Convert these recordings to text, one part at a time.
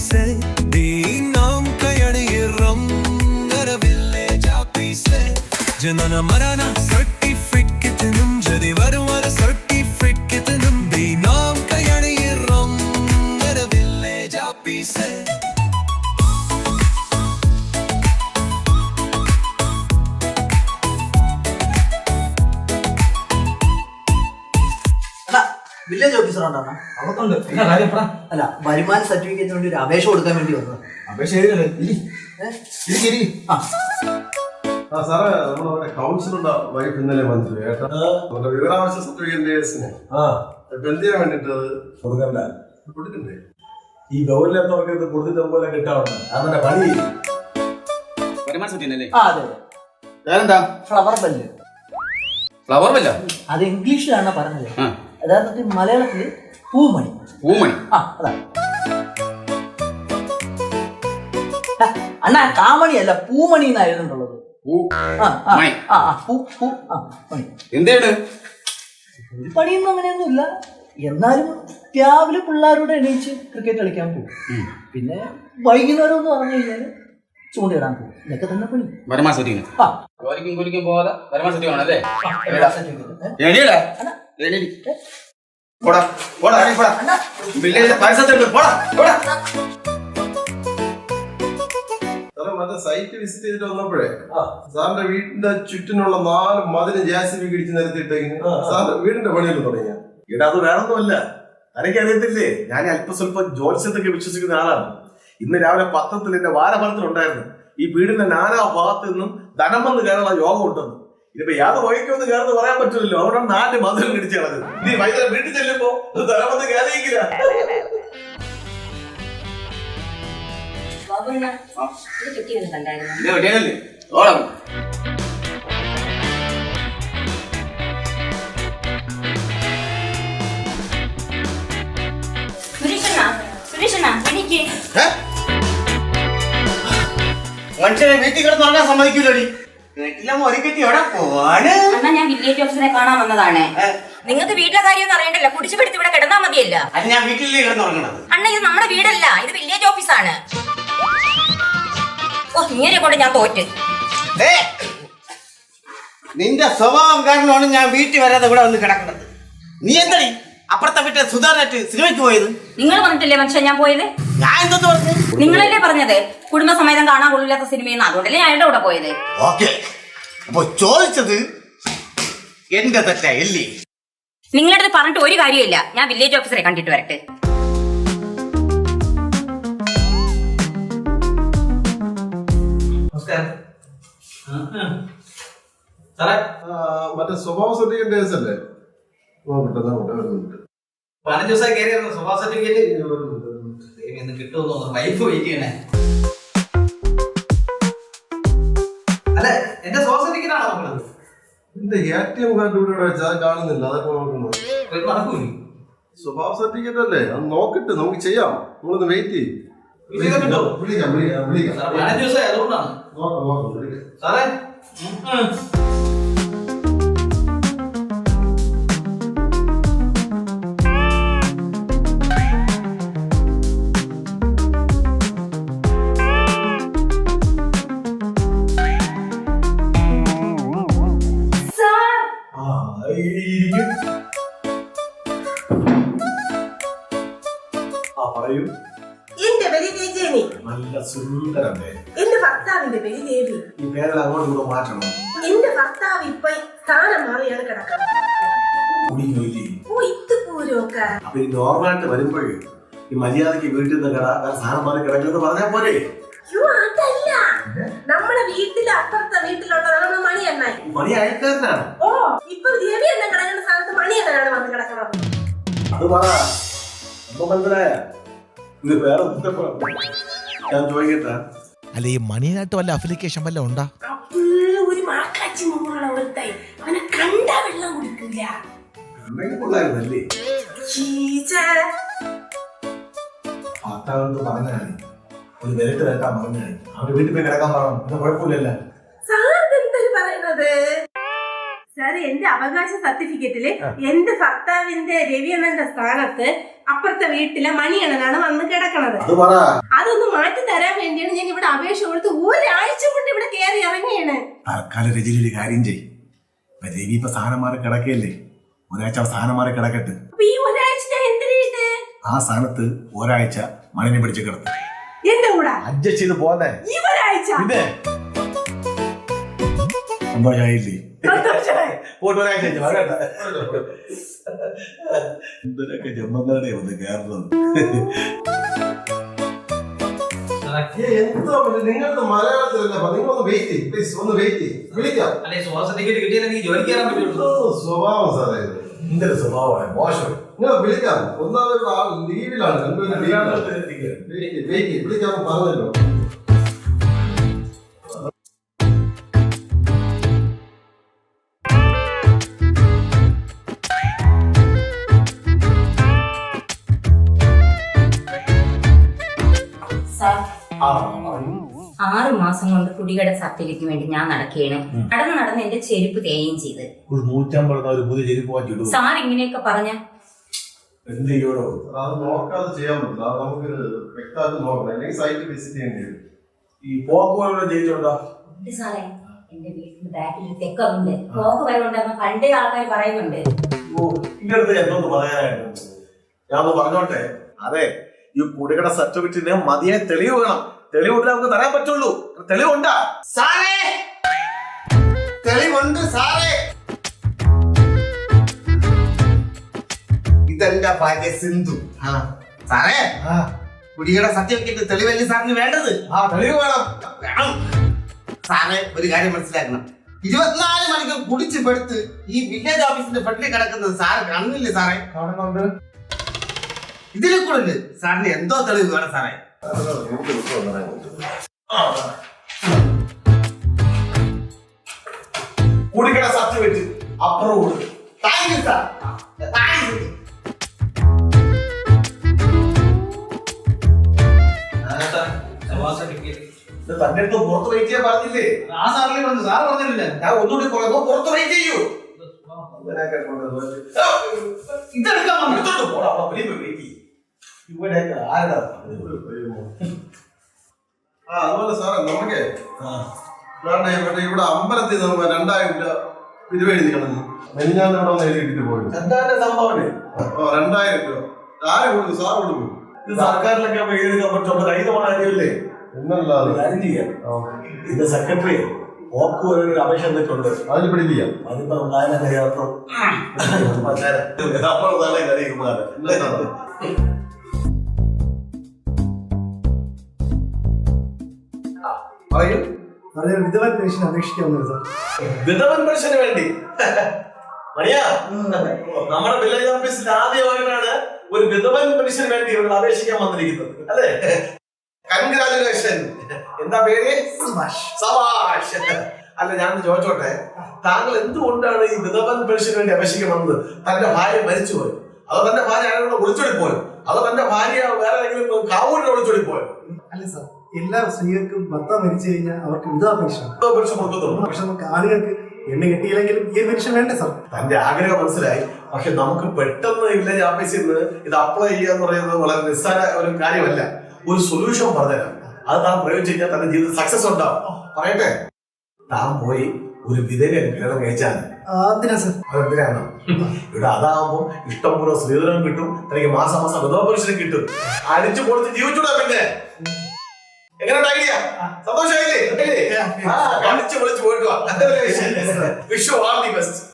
se Dinam kayani ram Nara village api se Janana marana village officer ഉണ്ടാണ് അവർക്കുണ്ട്. എന്നാ കാര്യം പറ. അല്ല വരുമാന സർട്ടിഫിക്കറ്റിന് വേണ്ടി ഒരു അപേക്ഷ കൊടുക്കാൻ വേണ്ടി വന്നത്. അപേക്ഷ എഴുതല്ലേ ഇരി. ആ. സാറേ വൈഫ് ഇന്നലെ വന്നു കേട്ടോ. നമ്മുടെ വിവരാവകാശ സർട്ടിഫിക്കറ്റിന്റെ കേസിന് ആ. ഇപ്പൊ എന്ത് ചെയ്യാൻ വേണ്ടിട്ട് കൊടുക്കണ്ട? കൊടുക്കണ്ടേ? ഈ ഗൗരിലെത്തവർക്ക് ഇത് കൊടുത്തിട്ട് പോലെ കിട്ടാവുന്ന അവന്റെ പണി. വരുമാന ആ അതെ വേറെന്താ? ഫ്ലവർ ബെല്ല് ഫ്ലവർ അത് ഇംഗ്ലീഷിലാണ് പറഞ്ഞത്. യഥാർത്ഥത്തിൽ മലയാളത്തിൽ പൂമണി. പൂമണി. ആ അതാണ് അണ്ണാ കാമണി അല്ല പൂമണി എന്നാ എഴുതുന്നുള്ളത് എന്തേണ് പണിയൊന്നും അങ്ങനെയൊന്നും ഇല്ല എന്നാലും രാവിലെ പിള്ളേരോട് എണീച്ച് ക്രിക്കറ്റ് കളിക്കാൻ പോകും. പിന്നെ വൈകുന്നേരം എന്ന് പറഞ്ഞു കഴിഞ്ഞാൽ ചൂണ്ടിടാൻ പോകും. ഇതൊക്കെ തന്നെ പണി. ആ. ജോലിക്കും കൂലിക്കും പോകാതെ വരുമാന പോടാ പോടാ ഇറങ്ങി പോടാ. വില്ലേജ് പരിസരത്തുണ്ട് പോടാ പോടാ. സാറേ മറ്റേ സൈറ്റ് വിസിറ്റ് ചെയ്തിട്ട് വന്നപ്പോഴേ ആ. സാറിന്റെ വീടിന്റെ ചുറ്റിനുള്ള നാല് മതിലും ജെ സി നിരത്തിട്ട് നിരത്തിയിട്ടേക്ക്. സാറിന്റെ വീടിന്റെ പണിയെല്ലാം തുടങ്ങിയ? ഇവിടെ അത് വേറൊന്നുമല്ല. തനിക്ക് അറിയത്തില്ലേ ഞാൻ അല്പ സ്വല്പം ജോത്സ്യത്തൊക്കെ വിശ്വസിക്കുന്ന ആളാണ്. ഇന്ന് രാവിലെ പത്രത്തിൽ എന്റെ വാരഫലത്തിലുണ്ടായിരുന്നു ഈ വീടിന്റെ നാനാ ഭാഗത്തു നിന്നും ധനം വന്ന് കയറുള്ള യോഗം ഉണ്ടെന്ന് ഇതിപ്പോ യാതൊരു വഴിക്കൊന്ന് കയറുന്ന പറയാൻ പറ്റില്ലല്ലോ. അവിടെ നാല് മധുരം ഇടിച്ച് കളഞ്ഞത്. നീ വൈകുന്നേരം വീട്ടിൽ ചെല്ലുമ്പോ ഇത് കയറിയില്ല മനുഷ്യനെ വീട്ടിൽ കിടന്നു ഉറങ്ങാൻ സമ്മതിക്കൂലടി. ഞാൻ വില്ലേജ് ഓഫീസറെ കാണാൻ വന്നതാണ്. നിങ്ങൾക്ക് വീട്ടിലെ കാര്യമൊന്നും അറിയണ്ടല്ലോ? കുടിച്ചു പിടിച്ച് ഇവിടെ കിടന്നാ മതിയല്ല? ഞാൻ വീട്ടിലേ കിടന്ന് ഉറങ്ങണത്. അണ്ണ ഇത് നമ്മുടെ വീടല്ല. ഇത് വില്ലേജ് ഓഫീസാണ് ഓ ഇങ്ങനെ കൊണ്ട് ഞാൻ തോറ്റ്. ദേ, നിന്റെ സ്വഭാവം കാരണമാണ് ഞാൻ വീട്ടിൽ വരാതെ ഇവിടെ വന്ന് കിടക്കുന്നത്. നീ എന്തടി? അപ്പുറത്തെ വീട്ടിലെ സുധാറിനായിട്ട് സിനിമയ്ക്ക് പോയത്? നിങ്ങൾ പറഞ്ഞിട്ടില്ലേ മനുഷ്യ ഞാൻ പോയത്? ഞാൻ എന്തോ പറഞ്ഞു? നിങ്ങളല്ലേ പറഞ്ഞത്? കുടുംബസമേതം കാണാൻ കൊള്ളില്ലാത്ത സിനിമയെന്ന്. അതുകൊണ്ടല്ലേ ഞാൻ അയാളുടെ കൂടെ പോയത്. ഓക്കെ. അപ്പൊ ചോദിച്ചത് എന്റെ തെറ്റല്ലേ നിങ്ങളുടെ അടുത്ത് പറഞ്ഞിട്ട് ഒരു കാര്യമില്ല ഞാൻ വില്ലേജ് ഓഫീസറെ കണ്ടിട്ട് വരട്ടെ. നമസ്കാരം. സാറേ മറ്റേ സ്വഭാവ സദ്യ കേസ് അല്ലേ നോക്കട്ടെ നോക്കട്ടെ ഒരു മിനിറ്റ് പതിനഞ്ച് ദിവസമായി കയറിയായിരുന്നു സ്വഭാവ സർട്ടിഫിക്കറ്റ് എന്ന് കിട്ടുമെന്ന് വൈഫ് വെയിറ്റ് ചെയ്യണേ. അല്ല? എന്റെ സ്വഭാവ സർട്ടിഫിക്കറ്റ് ആണോ നോക്കണത് എന്റെ എ ടി എം കാർഡ് ഇവിടെ വെച്ചാൽ കാണുന്നില്ല. അതൊക്കെ നോക്കുന്നു നടക്കൂലേ സ്വഭാവ സർട്ടിഫിക്കറ്റ് അല്ലേ? അത് നോക്കിട്ട് നമുക്ക് ചെയ്യാം. നമ്മളൊന്ന് വെയിറ്റ് ചെയ്യും? വിളിക്കാം വിളിക്കാം വിളിക്കാം. പതിനഞ്ച് ദിവസമായി അതുകൊണ്ടാണ്. നോക്കാം നോക്കാം വിളിക്കാം. സാറേ പറയൂ. എന്റെ പേര് രജനി നല്ല സുന്ദരം പേര് എന്റെ ഭർത്താവിന്റെ പേര് ദേവി ഈ പേര് അങ്ങോട്ട് ഇവിടെ മാറ്റണം. എന്റെ ഭർത്താവ് ഇപ്പൊ സ്ഥാനം മാറിയാണ് കിടക്കുന്നത്. കുടിക്കില്ലേ ഓ ഇത് പൂരമൊക്കെ. അപ്പൊ ഈ നോർമലായിട്ട് വരുമ്പോഴേ ഈ മര്യാദയ്ക്ക് വീട്ടിൽ നിന്ന് കട സാധനം മാറി കിടക്കുന്നത് പറഞ്ഞാൽ പോരെ? അയ്യോ അതല്ല. നമ്മളെ വീട്ടിലെ അപ്പുറത്തെ വീട്ടിലുള്ളതാണ് നമ്മുടെ മണിയണ്ണായി ഈ മണി അയൽക്കാരനാണ്. ഓ ഇപ്പൊ ദേവി എണ്ണം കിടക്കുന്ന സ്ഥാനത്ത് എന്നാണ് വന്ന് കിടക്കുന്നത്. അത് പറ. മനസ്സിലായ? ഇത് വേറെ ബുദ്ധിമുട്ടാ. ഞാൻ ചോദിക്കട്ടെ? അല്ല ഈ മണിയായിട്ട് വല്ല അഫിലിക്കേഷൻ വല്ല ഉണ്ടാ? ഒരു മാക്കാച്ചി അവനെ കണ്ട വെള്ളം കുടിക്കില്ല കൊള്ളായിരുന്നല്ലേ? പറഞ്ഞാണ് ഒരു വിരട്ട് പറഞ്ഞാണ് അവർ വീട്ടിൽ പോയി കിടക്കാൻ പറഞ്ഞു പിന്നെ കുഴപ്പമില്ലല്ലോ. സാർ എന്തൊരു പറയണത് അതായത് എന്റെ അവകാശ സർട്ടിഫിക്കറ്റിൽ എന്റെ ഭർത്താവിന്റെ രവിയണ്ണന്റെ സ്ഥാനത്ത് അപ്പുറത്തെ വീട്ടിലെ മണിയണ്ണനാണ് വന്ന് കിടക്കണത്. അതൊന്ന് മാറ്റി തരാൻ വേണ്ടിയാണ് ഞാൻ ഇവിടെ അപേക്ഷ കൊടുത്ത് ഒരാഴ്ച കൊണ്ട് ഇവിടെ കയറി ഇറങ്ങിയാണ്. തൽക്കാലം രജനി ഒരു കാര്യം ചെയ് രവി ഇപ്പൊ സ്ഥാനം മാറി കിടക്കയല്ലേ? ഒരാഴ്ച സ്ഥാനം മാറി കിടക്കട്ടെ. ഈ ഒരാഴ്ച ഞാൻ എന്തിനായിട്ട് ആ സ്ഥാനത്ത് ഒരാഴ്ച മണിനെ പിടിച്ച് കിടത്തു. എന്റെ കൂടെ. അഡ്ജസ്റ്റ് ചെയ്ത് പോന്നെ. ഈ ഒരാഴ്ച. സന്തോഷമായില്ലേ സന്തോഷമായി പോയിട്ട് ഒരാഴ്ച. എന്തിനൊക്കെ ജമ്മന്നാടെ വന്ന് കയറുന്നത് എന്തോ നിങ്ങൾക്ക് മലയാളത്തിലല്ല നിങ്ങളൊന്ന് വെയിറ്റ് ചെയ്യും പ്ലീസ് ഒന്ന് വെയിറ്റ് ചെയ്യും. വിളിക്കാം. സ്വഭാവം സാറേ എന്തൊരു സ്വഭാവമാണ്? മോശം. നിങ്ങൾ വിളിക്കാം. ഒന്നാമത് ലീവിലാണ് വിളിക്കാമെന്ന് പറഞ്ഞല്ലോ. സാർ ആറ് മാസം കൊണ്ട് കുടികട സർട്ടിഫിക്കറ്റിന് വേണ്ടി ഞാൻ നടക്കുകയാണ്. നടന്ന് നടന്ന് എന്റെ ചെരുപ്പ് തേയും ചെയ്ത്. സാർ ഇങ്ങനെയൊക്കെ പറഞ്ഞ എന്ത് ചെയ്യോടോ അത് നോക്കാതെ ചെയ്യാൻ പറ്റില്ല. അത് നമുക്ക് വ്യക്തമായിട്ട് നോക്കണം. അല്ലെങ്കിൽ സൈറ്റ് വിസിറ്റ് ചെയ്യേണ്ടി വരും. ഈ പോക്കുവരവ് ജയിച്ചോണ്ടാ? ഉണ്ട് സാറേ. എന്റെ വീട്ടിൽ ബാക്കിൽ തെക്കുണ്ട് പോക്ക് വരവുണ്ടെന്ന് പണ്ടേ ആൾക്കാർ പറയുന്നുണ്ട്. ഓ എന്റെ അടുത്ത് എന്നൊന്ന് പറയാനായിട്ട്. ഞാൻ ഒന്ന് പറഞ്ഞോട്ടെ? അതെ. ഈ കുടികട സർട്ടിഫിക്കറ്റിന് മതിയായ തെളിവ് വേണം. തെളിവുണ്ടെങ്കിൽ നമുക്ക് തരാൻ പറ്റുള്ളൂ. തെളിവുണ്ടാ. സാറേ! തെളിവുണ്ട് സാറേ! ഇതെന്റെ ഭാര്യ സിന്ധു. സാറേ! കുടിയുടെ സർട്ടിഫിക്കറ്റ് തെളിവല്ലേ സാറിന് വേണ്ടത്? ആ തെളിവ് വേണം. വേണം. സാറേ ഒരു കാര്യം മനസ്സിലാക്കണം. ഇരുപത്തിനാല് മണിക്കൂർ കുടിച്ച് പെടുത്ത് ഈ വില്ലേജ് ഓഫീസിന്റെ ഫ്രണ്ടിൽ കിടക്കുന്നത് സാറ് കാണുന്നില്ലേ സാറേ? കാണുന്നുണ്ട്. ഇതിലെ കൂടെ സാറിന് എന്തോ തെളിവ് വേണം സാറേ. പറ്റും certificate approve thank sir thank you തന്റെ അടുത്ത് പുറത്ത് വെയിറ്റ് ചെയ്യാൻ പറഞ്ഞില്ലേ? ആ സാറിനെ പറഞ്ഞു സാർ പറഞ്ഞില്ലേ ഞാൻ ഒന്നുകൂടി പറയുമ്പോ പുറത്ത് വെയിറ്റ് ചെയ്യൂ. ഇതെടുക്കാൻ പോടാ, അവിടെ wait ആരടാ ആ അതുപോലെ സാറേ നമുക്ക് ആ. ഇവിടെ ഇവിടെ ഇവിടെ അമ്പലത്തിൽ നമ്മൾ രണ്ടായിരം രൂപ പിരിവ് എഴുതി കളഞ്ഞു മെനിഞ്ഞാന്ന് ഇവിടെ വന്ന് എഴുതിയിട്ട് പോയി? എന്താണ് സംഭവം ഓ രണ്ടായിരം രൂപ. ആര് കൊടുക്കും? സാർ കൊടുക്കും. ഇത് സർക്കാരിലൊക്കെ എഴുതാൻ പറ്റും കൈ തവണ എന്നല്ല കാര്യം ചെയ്യാം. ആ, ഇത് സെക്രട്ടറി ഓക്ക് ഒരു അപേക്ഷ തന്നിട്ടുണ്ട്. അതിൽ പിടിപ്പിക്കാം അതിപ്പോ ഉണ്ടായാലും കഴിയാത്തം നമ്മൾ നല്ല കഴിയുമാറ് വിധവൻ പെൻഷൻ അപേക്ഷിക്കാവുന്നത് സാർ. വിധവൻ പെൻഷന് വേണ്ടി. മണിയാ നമ്മുടെ വില്ലേജ് ഓഫീസിൽ ആദ്യമായിട്ടാണ് ഒരു വിധവൻ പെൻഷന് വേണ്ടി ഇവിടെ അപേക്ഷിക്കാൻ വന്നിരിക്കുന്നത് അല്ലേ? കൺഗ്രാചുലേഷൻ എന്താ പേര്? സബാഷ് അല്ല ഞാൻ ചോദിച്ചോട്ടെ താങ്കൾ എന്തുകൊണ്ടാണ് ഈ വിധവൻ പെൻഷന് വേണ്ടി അപേക്ഷിക്കാൻ വന്നത്? തന്റെ ഭാര്യ മരിച്ചുപോയി. അതോ തന്റെ ഭാര്യ ആരെങ്കിലും ഒളിച്ചോടി പോയോ അതോ തന്റെ ഭാര്യ വേറെ ഏതെങ്കിലും കാവൂരിനെ ഒളിച്ചോടി പോയോ അല്ല സാർ. എല്ലാ സ്ത്രീകൾക്കും ഭർത്താവ് മരിച്ചു കഴിഞ്ഞാൽ അവർക്ക് വിധവാ പെൻഷൻ. പെൻഷൻ കൊടുക്കത്തുള്ളൂ. പക്ഷെ നമുക്ക് ആളുകൾക്ക് എണ്ണ കിട്ടിയില്ലെങ്കിലും ഈ പെൻഷൻ വേണ്ടേ സാർ? തന്റെ ആഗ്രഹം മനസ്സിലായി. പക്ഷെ നമുക്ക് പെട്ടെന്ന് വില്ലേജ് ഓഫീസിൽ നിന്ന് ഇത് അപ്ലൈ ചെയ്യുക എന്ന് പറയുന്നത് വളരെ നിസ്സാര ഒരു കാര്യമല്ല. ഒരു സൊല്യൂഷൻ പറഞ്ഞുതരാം. അത് താൻ പ്രയോഗിച്ചു കഴിഞ്ഞാൽ തന്റെ ജീവിതം സക്സസ് ഉണ്ടാവും. പറയട്ടെ? താൻ പോയി ഒരു വിധവയെ കല്യാണം കഴിച്ചാൽ അതെന്തിനാണ്? ഇവിടെ ഇഷ്ടം ഇഷ്ടംപോലെ സ്ത്രീധനം കിട്ടും. തനിക്ക് മാസം മാസം വിധവ പുരുഷനും കിട്ടും. അടിച്ചു പൊളിച്ച് ജീവിച്ചൂടാ പിന്നെ. എങ്ങനെ ഐഡിയ സന്തോഷമായില്ലേ? ആ, അടിച്ചു പൊളിച്ച് പോയിട്ട് വാ. വിഷു ആൾ ദി ബെസ്റ്റ്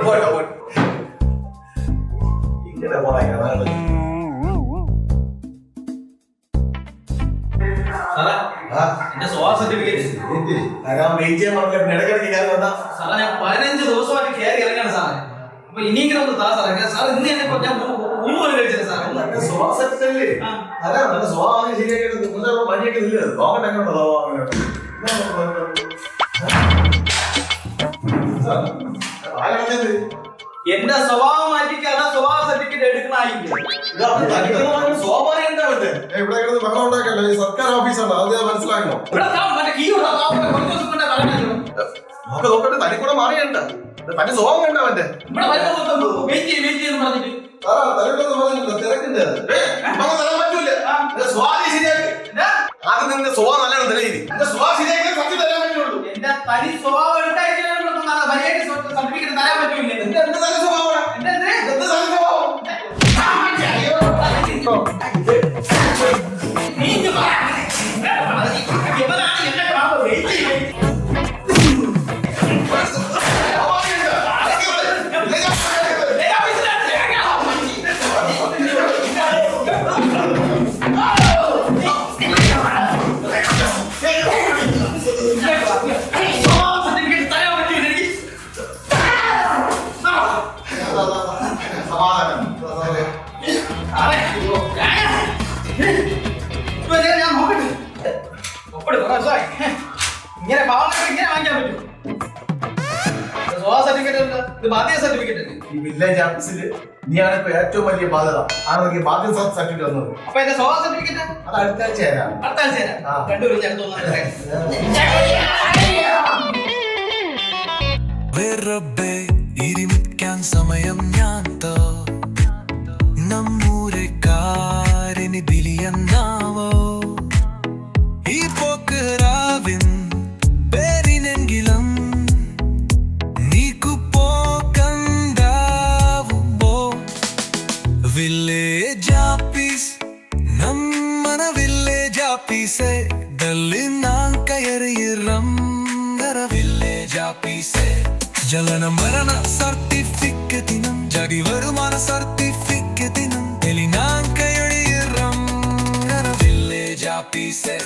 പോട്ടെ, പോട്ടെ. ഇങ്ങനെ സാറേ ഞാൻ പതിനഞ്ച് ദിവസമായിട്ട് കയറി ഇറങ്ങാണ് സാറേ. അപ്പൊ ഇനിയെങ്കിലും ഒന്ന് താ സാറേ. സാർ ഇന്ന് തന്നെ ഞാൻ ഊണ് പോലും കഴിച്ചില്ല സാറേ നല്ല സുവാസനല്ലേ? അല്ല, നല്ല സ്വഭാവം ശരിയാക്കിയിട്ട് മുന്നേ പണിയൊക്കെ ഇല്ല. നോക്കട്ടെ എങ്ങനെയുണ്ട് സ്വഭാവം അങ്ങനെയുണ്ട്. ആരാ പറഞ്ഞത്? എന്റെ സ്വഭാവം മാറ്റിക്കാതെ സ്വഭാവ സർട്ടിഫിക്കറ്റ് എടുക്കണായില്ല ഇത് അത് തനിക്ക് സ്വാഭാവികം ഉണ്ടാവട്ടെ ഏ, ഇവിടെ കിടന്ന് വെള്ളം ഉണ്ടാക്കല്ലേ? ഈ സർക്കാർ ഓഫീസാണ്. അത് ഞാൻ മനസ്സിലാക്കണം. നോക്ക നോക്കട്ടെ തനി കൂടെ മാറിയണ്ട തന്റെ സ്വഭാവം കണ്ട അവന്റെ. പറ്റൂല. സ്വഭാവം? ആദ്യം നിന്റെ സ്വഭാവം നല്ലതാണ് തെളിയില്ല എന്റെ സ്വഭാവം ശരിയാക്കി സത്യം തരാൻ പറ്റുള്ളൂ. എന്റെ തനി സ്വഭാവം തരാൻ പറ്റൂല്ലേ എന്റെ എന്റെ നല്ല ഇത് ബാധ്യത സർട്ടിഫിക്കറ്റ് ഉണ്ട് ഈ വില്ലേജ് ഓഫീസിൽ നീയാണ് ഇപ്പൊ ഏറ്റവും വലിയ ബാധ്യത. ആണ് എനിക്ക് ബാധ്യത സർട്ടിഫിക്കറ്റ് വന്നത് അപ്പൊ എന്റെ സ്വഭാവ സർട്ടിഫിക്കറ്റ്? അത് അടുത്ത ആഴ്ച തരാം അടുത്ത ആഴ്ച തരാം ആ. രണ്ടുപേരും ചേർത്ത് തോന്നുന്നു വെറുതെ ഇരുമിക്കാൻ സമയം ഞാൻ തോ നമ്മൂരെ കാരിനി ബിലിയന്നാവോ വില്ലേജ് ആപ്പീസെ ജലന മരണ സർട്ടിഫിക്കറ്റിനും ജടി വരുമാന സർട്ടിഫിക്കറ്റിനും എലി നാൻ കയറിയിറങ്ങറ വില്ലേജ് ആപ്പീസെ